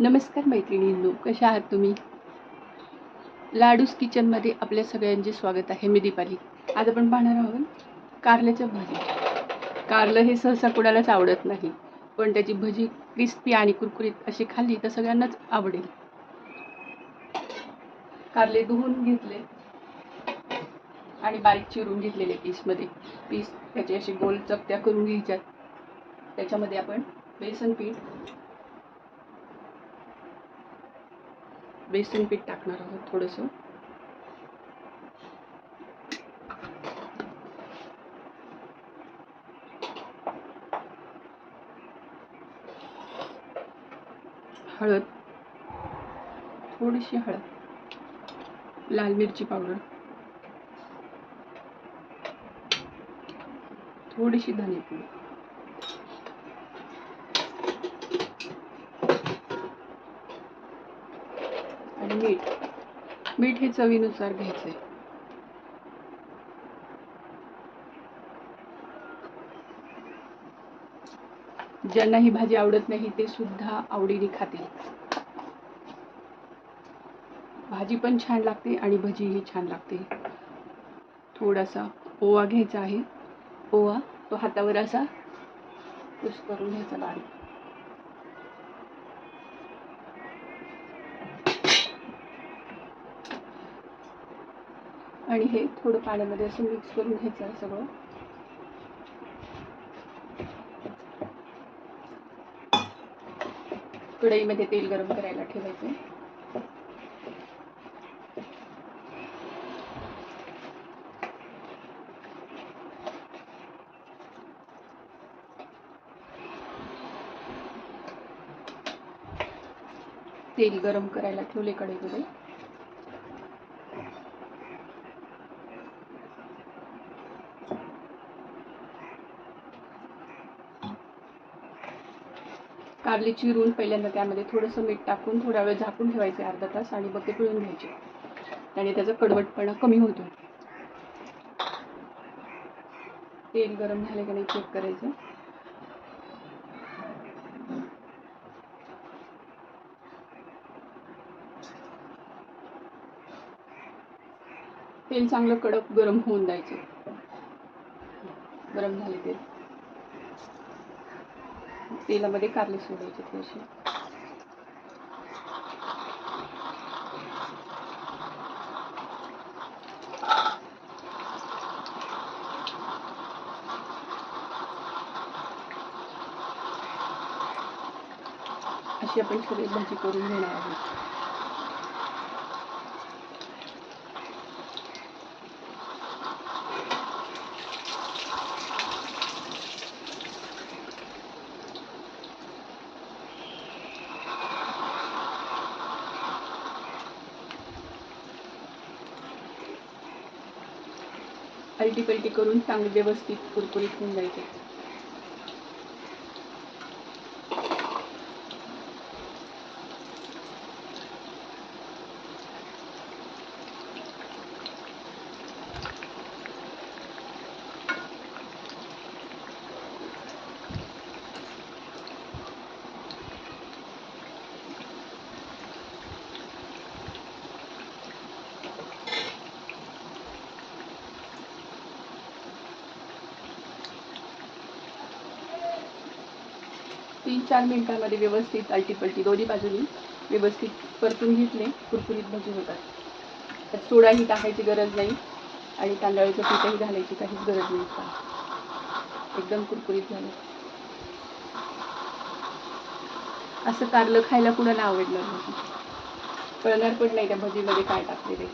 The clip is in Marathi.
नमस्कार मैत्रिणींनो कशा आहात तुम्ही? लाडूस किचनमध्ये आपल्या सगळ्यांचे स्वागत आहे मी दीपाली. आज आपण पाहणार आहोत कारल्याच्या भजी. कारलं हे सहसा कुणालाच आवडत नाही पण त्याची भजी क्रिस्पी आणि कुरकुरीत अशी खाल्ली तर सगळ्यांनाच आवडेल. कारले धुवून घेतले आणि बारीक चिरून घेतलेले पीसमध्ये पीस त्याचे असे गोल चपत्या करून घ्यायच्यात. त्याच्यामध्ये आपण बेसन पीठ बेसन पीठ टाकणार आहोत थोडंसं. हळद. थोडीशी हळद. लाल मिरची पावडर. थोडीशी धनेपूड. आणि मीठ. मीठ हे चवीनुसार घ्यायचं आहे ज्यांना ही भाजी आवडत नाही ते सुद्धा आवडीने खातील. भाजी पण छान लागते आणि भजीही छान लागते. थोडासा ओवा घ्यायचा आहे. ओवा तो हातावर असा पुश करून घ्यायचा बारीक. आणि हे थोडं पाण्यामध्ये असं मिक्स करून घ्यायचं आहे सगळं. कढईमध्ये तेल गरम करायला ठेवायचं. तेल गरम करायला ठेवले कढईमध्ये. कारली चिरून पहिल्यांदा त्यामध्ये थोडंसं मीठ टाकून थोडा वेळ झाकून ठेवायचे अर्धा तास आणि मग पिळून घ्यायचे. त्याने त्याचा कडवटपणा कमी होतो तेल गरम झाले का नाही चेक करायचं. तेल चांगलं कडक गरम होऊन द्यायचं गरम झाले तेल. तेलामध्ये कारले सोडायचे थोडेसे अशी आपण सगळी भाजी करून घेणार आहोत. अलटी पलटी करून चांगले व्यवस्थित कुरकुरीत होऊन जायचे. तीन चार मिनिटांमध्ये व्यवस्थित अल्टीपलटी दोन्ही बाजूनी व्यवस्थित परतून घेतले कुरकुरीत भजी होतात. त्यात सोडाही टाकायची गरज नाही आणि तांदळाचं पीठही घालायची काहीच गरज नाही. का एकदम कुरकुरीत झालं. असं कारलं खायला कुणाला आवडणार नाही. कळणार पण नाही त्या भजीमध्ये काय टाकलेले